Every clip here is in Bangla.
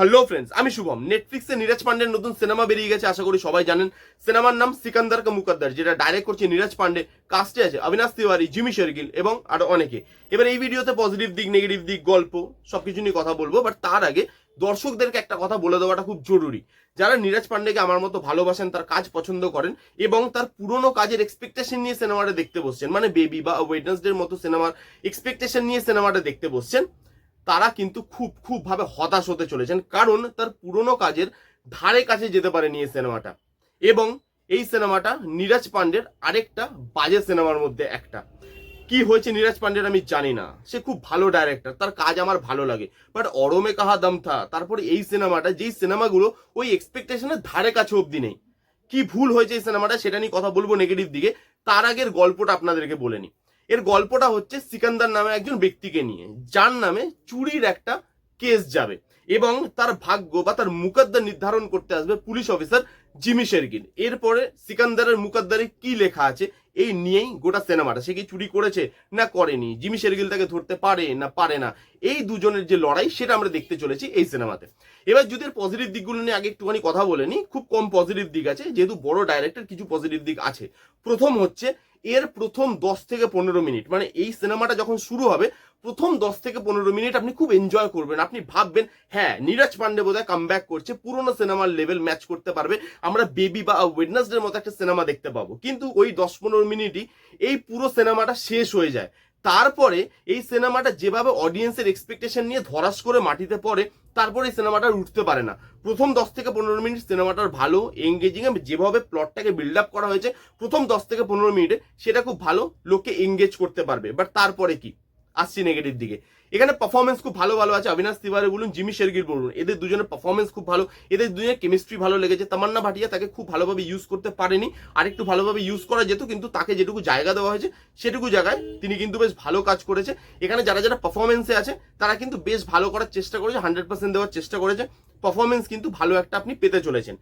হ্যালো ফ্রেন্ডস আমি শুভম। নেটফ্লিক্সে নীরাজ পান্ডের নতুন সিনেমা বেরিয়ে গেছে, আশা করি সবাই জানেন। সিনেমার নাম সিকান্দার কা মুকদ্দার, যেটা ডাইরেক্ট করছে নীরাজ পান্ডে। কাস্টে আছে অবিনাশ তিওয়ারি, জিমি শেরগিল এবং আরও অনেকে। এবার এই ভিডিওতে পজিটিভ দিক নেগেটিভ দিক, গল্প, সবকিছু নিয়ে কথা বলব। বাট তার আগে দর্শকদেরকে একটা কথা বলে দেওয়াটা খুব জরুরি। যারা নীরাজ পান্ডেকে আমার মতো ভালোবাসেন, তার কাজ পছন্দ করেন এবং তার পুরনো কাজের এক্সপেকটেশন নিয়ে সিনেমাটা দেখতে বসছেন মানে বেবি বা ওয়েডনেসডের মতো সিনেমার এক্সপেকটেশন নিয়ে সিনেমাটা দেখতে বসছেন। তারা কিন্তু খুব খুব ভাবে হতাশ হতে চলেছেন, কারণ তার পুরনো কাজের ধারে কাছে যেতে পারেনি এই সিনেমাটা। এবং এই সিনেমাটা নীরজ পান্ডের আরেকটা বাজে সিনেমার মধ্যে একটা। কি হয়েছে নীরজ পান্ডের আমি জানি না। সে খুব ভালো ডাইরেক্টর তার কাজ আমার ভালো লাগে। বাট অরমে কাহা দম থা, তারপরে এই সিনেমাটা, যেই সিনেমাগুলো ওই এক্সপেকটেশনের ধারে কাছে অবধি নেই। কি ভুল হয়েছে এই সিনেমাটা, সেটা নিয়ে কথা বলব নেগেটিভ দিকে। তার আগের গল্পটা আপনাদেরকে বলে নিই। এর গল্পটা হচ্ছে সিকান্দার নামে একজন ব্যক্তিকে নিয়ে। যার নামে চুরির একটা কেস যাবে এবং তার ভাগ্য বা তার মুকদ্দর নির্ধারণ করতে আসবে পুলিশ অফিসার জিমি শেরগিল। এরপরে সিকান্দারের মুকদ্দারে কি লেখা আছে, এই নিয়েই গোটা সিনেমাটা। সে কি চুরি করেছে না করেনি? জিমি শেরগিল তাকে ধরতে পারে না পারে না? এই দুজনের যে লড়াই, সেটা আমরা দেখতে চলেছি এই সিনেমাতে। এবার যদি পজিটিভ দিকগুলো নিয়ে আগে একটুখানি কথা বলে নিই খুব কম পজিটিভ দিক আছে, যেহেতু বড় ডাইরেক্টর কিছু পজিটিভ দিক আছে। প্রথম হচ্ছে এর প্রথম দশ থেকে পনেরো মিনিট মানে এই সিনেমাটা যখন শুরু হবে, প্রথম দশ থেকে পনেরো মিনিট আপনি খুব এনজয় করবেন। আপনি ভাববেন হ্যাঁ নীরাজ পান্ডে বোধহয় কাম ব্যাক করছে, পুরোনো সিনেমার লেভেল ম্যাচ করতে পারবে, আমরা বেবি বা ওয়েডনেসডের মতো একটা সিনেমা দেখতে পাবো। কিন্তু ওই দশ পনেরো মিনিটই এই পুরো সিনেমাটা শেষ হয়ে যায়। তারপরে এই সিনেমাটা যেভাবে অডিয়েন্সের এক্সপেকটেশন নিয়ে ধরাস করে মাটিতে পড়ে, তারপরে এই সিনেমাটা উঠতে পারে না। প্রথম দশ থেকে পনেরো মিনিট সিনেমাটার ভালো এঙ্গেজিং যেভাবে প্লটটাকে বিল্ড আপ করা হয়েছে, প্রথম দশ থেকে পনেরো মিনিটে সেটা খুব ভালো লোককে এঙ্গেজ করতে পারবে। বাট তারপরে কি? আসছি নেগেটিভ দিকে। এখানে পারফরমেন্স খুব ভালো ভালো আছে। অবিনাশ তিওয়ারি বলুন, জিমি শেরগির বলুন, এদের দুজনের পারফরমেন্স খুব ভালো। এদের দুজনের কেমিস্ট্রি ভালো লেগেছে। তামান্না ভাটিয়া তাকে খুব ভালোভাবে ইউজ করতে পারেনি। আর একটু ভালোভাবে ইউজ করা যেত, কিন্তু তাকে যেটুকু জায়গা দেওয়া হয়েছে, সেটুকু জায়গায় তিনি কিন্তু বেশ ভালো কাজ করেছে। এখানে যারা যারা পারফরমেন্সে আছে, তারা কিন্তু বেশ ভালো করার চেষ্টা করেছে হান্ড্রেড পার্সেন্ট দেওয়ার চেষ্টা করেছে। পারফরমেন্স কিন্তু ভালো একটা আপনি পেতে চলেছেন।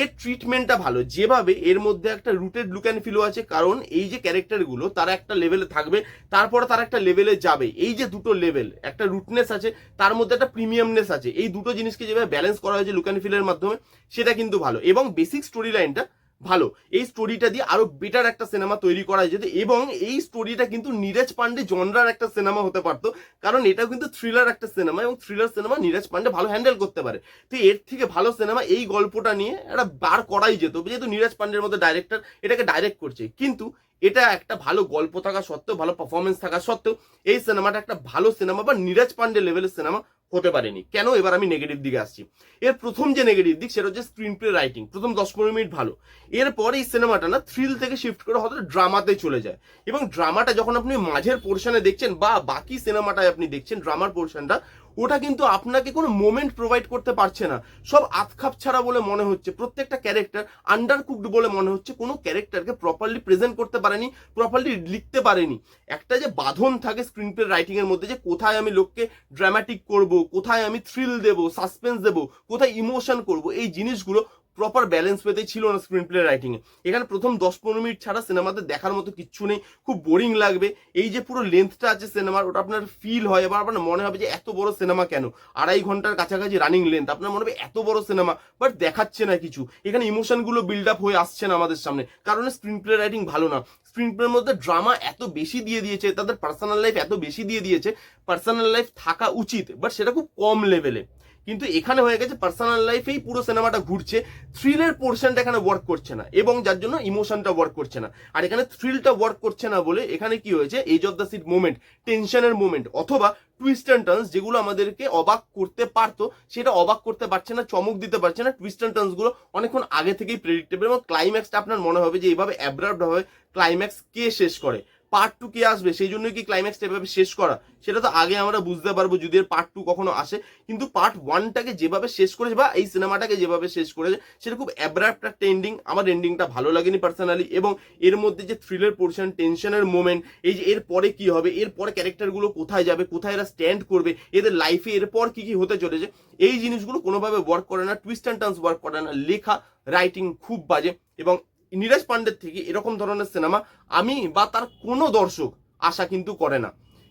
এর ট্রিটমেন্টটা ভালো, যেভাবে এর মধ্যে একটা রুটেড লুক অ্যান্ড ফিলও আছে, কারণ এই যে ক্যারেক্টারগুলো তারা একটা লেভেলে থাকবে, তারপরে তারা একটা লেভেলে যাবে। এই যে দুটো লেভেল একটা রুটনেস আছে, তার মধ্যে একটা প্রিমিয়ামনেস আছে। এই দুটো জিনিসকে যেভাবে ব্যালেন্স করা হয়েছে লুক অ্যান্ড ফিলের মাধ্যমে, সেটা কিন্তু ভালো। এবং বেসিক স্টোরি লাইনটা ভালো। এই স্টোরিটা দিয়ে আরও বেটার একটা সিনেমা তৈরি করা যেত এবং এই স্টোরিটা কিন্তু নীরজ পান্ডে জনরার একটা সিনেমা হতে পারতো। কারণ এটাও কিন্তু থ্রিলার একটা সিনেমা এবং থ্রিলার সিনেমা নীরজ পান্ডে ভালো হ্যান্ডেল করতে পারে। তো এর থেকে ভালো সিনেমা এই গল্পটা নিয়ে একটা বার করাই যেত। যেহেতু নীরজ পান্ডের মতো ডাইরেক্টর এটাকে ডাইরেক্ট করছে। কিন্তু এটা একটা ভালো গল্প থাকা সত্ত্বেও, ভালো পারফরমেন্স থাকা সত্ত্বেও এই সিনেমাটা একটা ভালো সিনেমা বা নীরজ পান্ডে লেভেলের সিনেমা হতে পারেনি। কেন? এবার আমি নেগেটিভ দিকে আসছি। এর প্রথম যে নেগেটিভ দিক, সেটা হচ্ছে স্ক্রিন প্লে রাইটিং প্রথম দশ পনেরো মিনিট ভালো। এরপরে এই সিনেমাটা না থ্রিল থেকে শিফট করে হয়তো ড্রামাতে চলে যায়। এবং ড্রামাটা যখন আপনি মাঝের পোর্শনে দেখছেন বা বাকি সিনেমাটায় আপনি দেখছেন ড্রামার পোর্শনটা ওটা কিন্তু আপনাকে কোনো মোমেন্ট প্রোভাইড করতে পারছে না। সব আতখাপ ছাড়া বলে মনে হচ্ছে। প্রত্যেকটা ক্যারেক্টার আন্ডার কুকড বলে মনে হচ্ছে। কোনো ক্যারেক্টারকে প্রপারলি প্রেজেন্ট করতে পারেনি প্রপারলি লিখতে পারেনি। একটা যে বাঁধন থাকে স্ক্রিন প্লে রাইটিংয়ের মধ্যে যে কোথায় আমি লোককে ড্রামাটিক করব, কোথায় আমি থ্রিল দেব সাসপেন্স দেব, কোথায় ইমোশন করব, এই জিনিসগুলো প্রপার ব্যালেন্স পেতেই ছিল না স্ক্রিন প্লে রাইটিং এ এখানে প্রথম দশ পনেরো মিনিট ছাড়া সিনেমাতে দেখার মতো কিচ্ছু নেই। খুব বোরিং লাগবে। এই যে পুরো লেন্থটা আছে সিনেমার ওটা আপনার ফিল হয়। এবার আপনার মনে হবে যে এত বড় সিনেমা কেন? আড়াই ঘণ্টার কাছাকাছি রানিং লেন্থ আপনার মনে হবে এত বড় সিনেমা বাট দেখাচ্ছে না কিছু। এখানে ইমোশনগুলো বিল্ড আপ হয়ে আসছে না আমাদের সামনে। কারণ স্ক্রিন প্লে রাইটিং ভালো না। স্ক্রিন প্লের মধ্যে ড্রামা এত বেশি দিয়ে দিয়েছে, তাদের পার্সোনাল লাইফ এত বেশি দিয়ে দিয়েছে। পার্সোনাল লাইফ থাকা উচিত বাট সেটা খুব কম লেভেলে কিন্তু এখানে হয়ে গেছে পার্সোনাল লাইফেই পুরো সিনেমাটা ঘুরছে থ্রিলের পোর্শনটা এখানে ওয়ার্ক করছে না এবং যার জন্য ইমোশনটা ওয়ার্ক করছে না। আর এখানে থ্রিলটা ওয়ার্ক করছে না বলে এখানে কি হয়েছে? Edge of the seat moment টেনশনের মোমেন্ট অথবা টুইস্ট অ্যান্ড টার্নস যেগুলো আমাদেরকে অবাক করতে পারতো, সেটা অবাক করতে পারছে না, চমক দিতে পারছে না। টুইস্ট অ্যান্ড টার্নসগুলো অনেকক্ষণ আগে থেকেই প্রেডিক্টেবল এবং ক্লাইম্যাক্সটা আপনার মনে হবে যে এইভাবে অ্যাব্রাপ্ট হবে ক্লাইম্যাক্স কে শেষ করে। পার্ট টু কে আসবে, সেই জন্যই কি ক্লাইম্যাক্সটা এভাবে শেষ করা? সেটা তো আগে আমরা বুঝতে পারব, যদি এর পার্ট টু কখনো আসে। কিন্তু পার্ট ওয়ানটাকে যেভাবে শেষ করেছে বা এই সিনেমাটাকে যেভাবে শেষ করেছে, সেটা খুব অ্যাব্রাপ্ট একটা এন্ডিং আমার এন্ডিংটা ভালো লাগেনি পার্সোনালি এবং এর মধ্যে যে থ্রিলের পোর্শন টেনশনের মোমেন্ট এই যে এর পরে কি হবে, এর পরে ক্যারেক্টারগুলো কোথায় যাবে, কোথায় এরা স্ট্যান্ড করবে, এদের লাইফে এরপর কি কি হতে চলেছে, এই জিনিসগুলো কোনোভাবে ওয়ার্ক করে না টুইস্ট অ্যান্ড টার্নস ওয়ার্ক করে না, লেখা রাইটিং খুব বাজে এবং নীরজ পান্ডের থেকে এরকম ধরনের সিনেমা আমি বা তার কোনো দর্শক আশা কিন্তু করে না।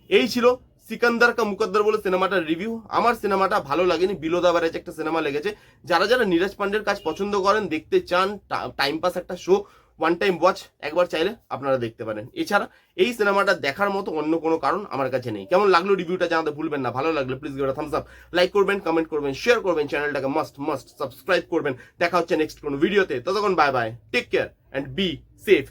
এই ছিল সিকান্দার কা মুকদ্দার বলে সিনেমাটার রিভিউ আমার সিনেমাটা ভালো লাগেনি বিলো দা ব্যারেজ একটা সিনেমা লেগেছে। যারা যারা নীরাজ পান্ডের কাজ পছন্দ করেন, দেখতে চান টাইম পাস একটা শো ওয়ান টাইম ওয়াচ একবার চাইলে আপনারা দেখতে পারেন। এছাড়া এই সিনেমাটা দেখার মতো অন্য কোনো কারণ আমার কাছে নেই। কেমন লাগল রিভিউটা জানাতে ভুলবেন না। ভালো লাগলে প্লিজ গিয়ে থামস আপ লাইক করবেন কমেন্ট করবেন শেয়ার করবেন চ্যানেলটাকে মাস্ট মাস্ট সাবস্ক্রাইব করবেন। দেখা হচ্ছে নেক্সট কোনো ভিডিওতে ততক্ষণ bye bye take care and be safe